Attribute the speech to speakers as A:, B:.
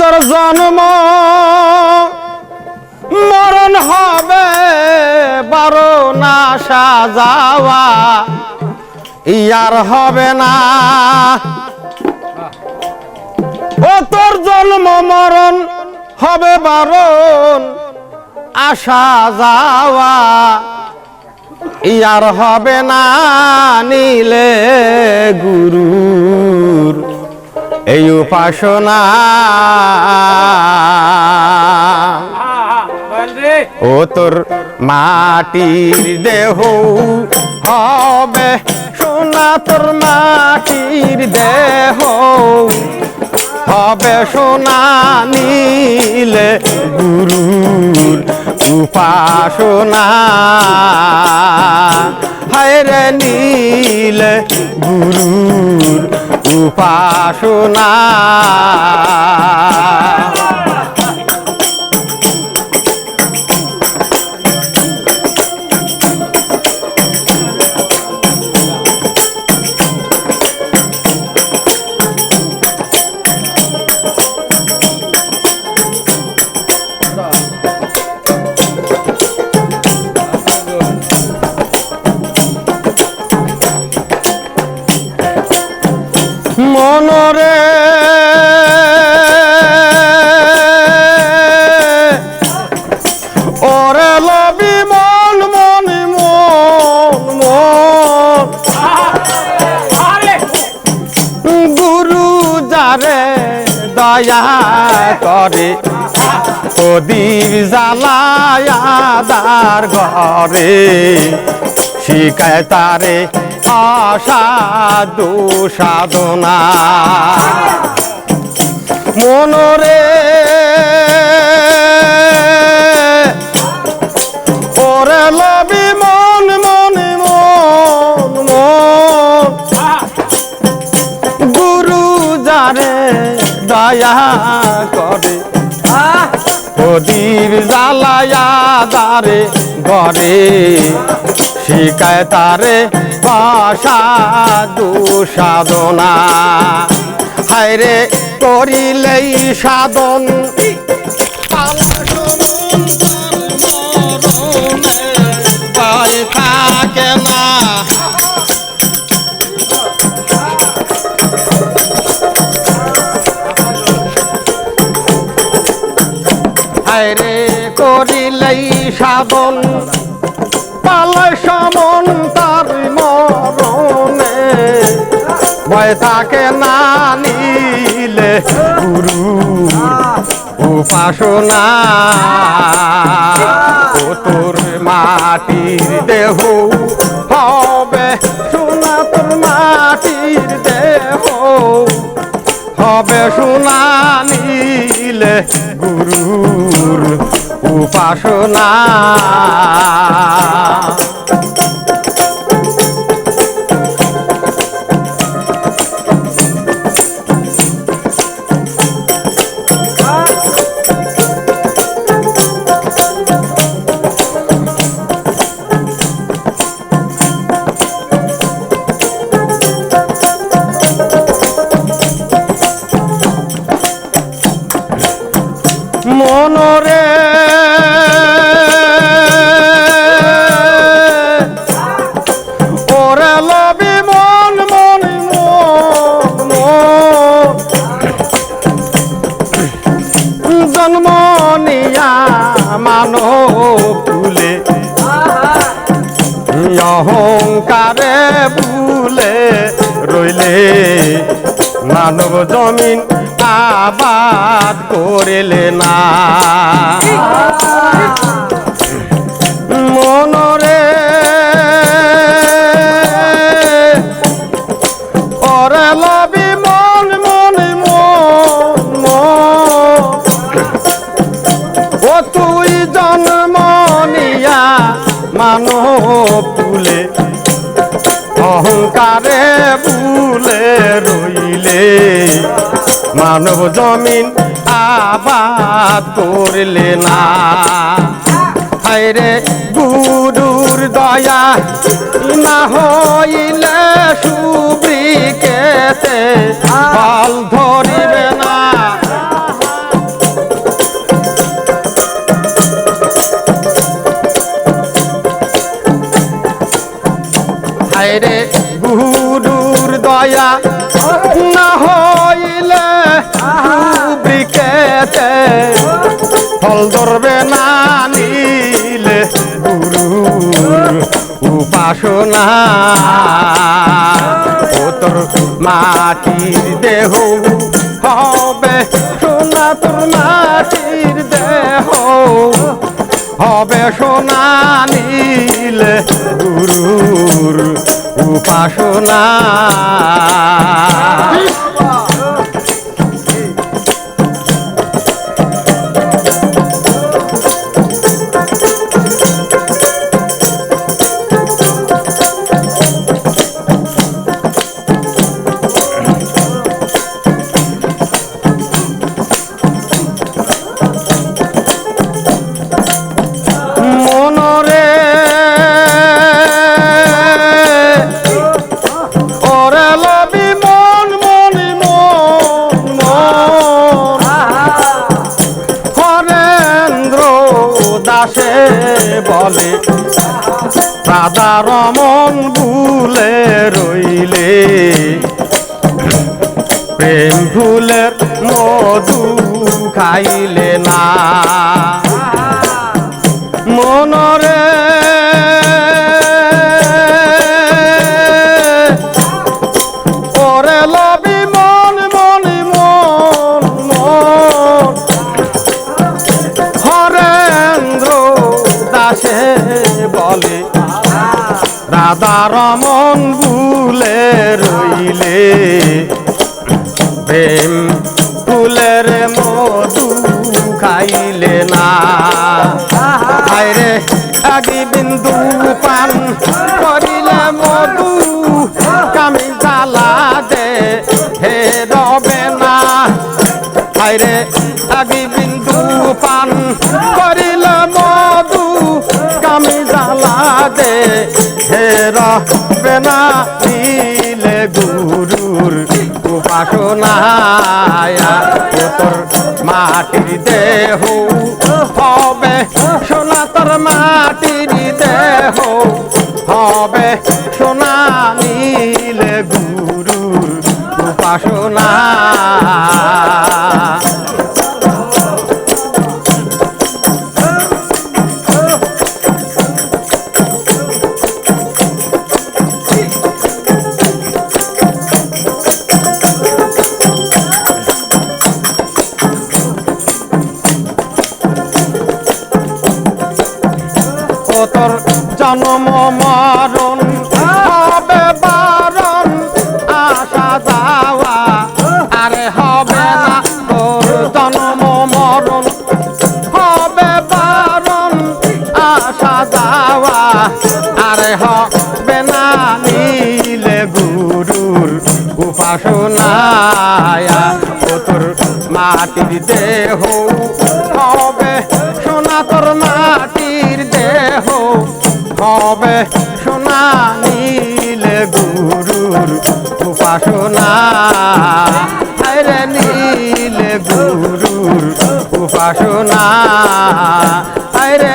A: তোর জন্ম মরণ হবে, বারো না সাজাওয়া। ইয়ার হবে না। ও তোর জন্ম মরণ হবে বারণ আসা যাওয়া ইয়ার হবে না নিলে গুরুর এই উপাসনা। ও তোর মাটির দেহ হবে, সোনা তোর মাটির দেহ হবে, সোনা নীলে গুরুর উপাসনা। হায়রে নীলে গুরুর উপাসনা যারে দয়া করে। প্রদীপ জ্বালায়াদার ঘরে। শিকায় তারে অসাধু সাধনা। মনরে প্রদীপ জ্বালায়া দারে ঘরে শিকায় তারে বাসা সাধনা হায়রে করিলেই সাধন। সমন তার মরণে। ভয় থাকে না নিলে গুরু উপাসনা। ও তোর মাটির দেহ হবে, সোনা তোর মাটির দেহ হবে, সোনা নিলে গুরুর উপাসনা। মন মানো নিয়া অহংকারে ভুলে রইলে মানব জমিন আবাদ করিলে না। মানব তুলে অহংকারে ভুলে রইলে। মানব জমিন আবাদ করলে না। হায়রে গুরুর দয়া, না হইলে সুবৃকেতে ফল ধরিবে গুরুর দয়া না হইলে বিকেতে ফল ধরবে না নিলে গুরু উপাসনা। ও তোর মাটির দেহ হবে সোনা, তোর মাটির দেহ হবে সোনা নীল গুরুর উপাসনা। দাসে বলে। রাধা রমন ভুলে রইলে। প্রেম ভুলের মধু খাইলে না। মনরে রাধা রমন ভুলে রইলে। প্রেম ফুলের মধু খাইলে না। আগি বিন্দু পান করিলে মধু। কামি জ্বালা দে, হে রবে না। আগি বিন্দু রবে গুরুর তোর মাটির দেহ হবে সোনা তোর মাটির দেহ হবে সোনা তোর জন্ম মরণ, হবে বারণ, আশা যাওয়া। আরে হবে না তোর জন্ম মরণ, হবে বারণ, আশা যাওয়া। আরে হবে না নীলে গুরুর উপাসনায়া, ও তোর মাটির দেহ হবে সোনা নীলে গুরুর উপাসনা রে নীলে গুরুর উপাসনা আরে